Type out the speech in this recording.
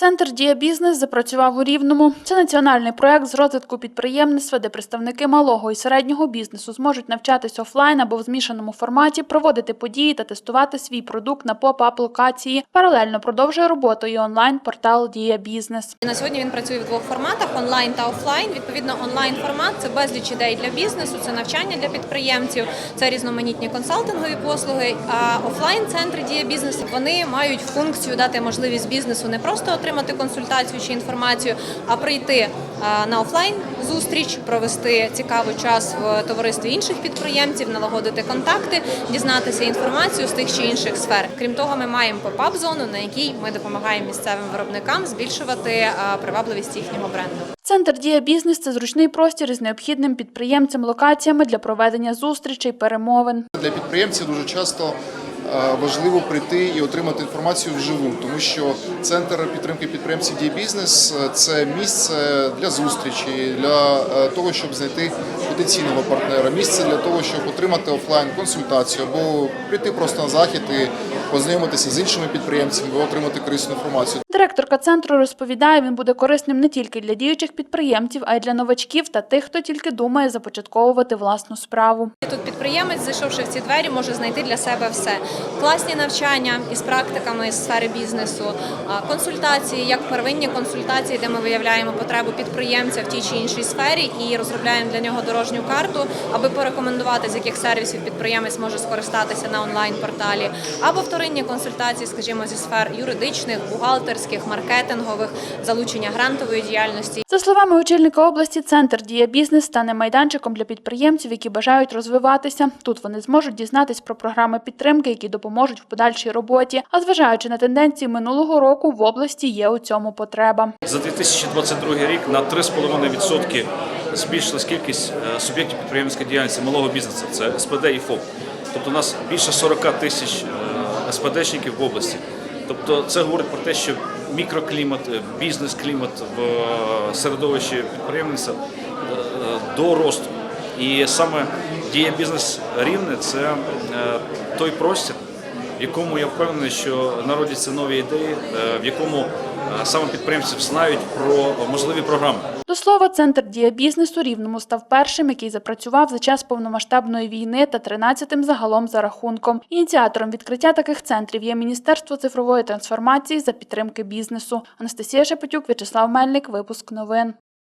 Центр Дія Бізнес запрацював у Рівному. Це національний проект з розвитку підприємництва, де представники малого і середнього бізнесу зможуть навчатись офлайн або в змішаному форматі, проводити події та тестувати свій продукт на поп-ап локації. Паралельно продовжує роботу і онлайн-портал Дія Бізнес. На сьогодні він працює в двох форматах: онлайн та офлайн. Відповідно, онлайн формат це безліч ідей для бізнесу, це навчання для підприємців, це різноманітні консалтингові послуги. А офлайн центри дія бізнесу вони мають функцію дати можливість бізнесу не просто отримати консультацію чи інформацію, а прийти на офлайн зустріч, провести цікавий час в товаристві інших підприємців, налагодити контакти, дізнатися інформацію з тих чи інших сфер. Крім того, ми маємо поп-ап зону, на якій ми допомагаємо місцевим виробникам збільшувати привабливість їхнього бренду. Центр Дія Бізнес це зручний простір із необхідним підприємцям локаціями для проведення зустрічей, перемовин. Для підприємців дуже часто е, важливо прийти і отримати інформацію вживу, тому що центр підтримки підприємців «Дій бізнес – це місце для зустрічі, для е, того, щоб знайти потенційного партнера, місце для того, щоб отримати офлайн консультацію або прийти просто на захід і познайомитися з іншими підприємцями, або отримати корисну інформацію. Директорка центру розповідає, він буде корисним не тільки для діючих підприємців, а й для новачків та тих, хто тільки думає започатковувати власну справу. Тут підприємець, зайшовши в ці двері, може знайти для себе все: класні навчання із практиками з сфери бізнесу, консультації, як первинні консультації, де ми виявляємо потребу підприємця в тій чи іншій сфері і розробляємо для нього дорожню карту, аби порекомендувати, з яких сервісів підприємець може скористатися на онлайн порталі, або вторинні консультації, скажімо, зі сфер юридичних, бухгалтерських, маркетингових, залучення грантової діяльності. За словами очільника області, центр Дія Бізнес стане майданчиком для підприємців, які бажають розвиватися. Тут вони зможуть дізнатись про програми підтримки, які допоможуть в подальшій роботі. А зважаючи на тенденції минулого року, в області є у цьому потреба. За 2022 рік на 3,5% збільшилась кількість е, суб'єктів підприємницької діяльності малого бізнесу. Це СПД і ФОП. Тобто у нас більше 40 тисяч е, СПДшників в області. Тобто це говорить про те, що мікроклімат, е, бізнес-клімат в е, середовищі підприємництва е, до росту. І саме дія бізнес рівне це той простір, в якому я впевнений, що народяться нові ідеї, в якому саме підприємці знають про можливі програми. До слова, центр Дія Бізнесу Рівному став першим, який запрацював за час повномасштабної війни та 13-тим загалом за рахунком. Ініціатором відкриття таких центрів є Міністерство цифрової трансформації за підтримки бізнесу. Анастасія Шепетюк, В'ячеслав Мельник, випуск новин.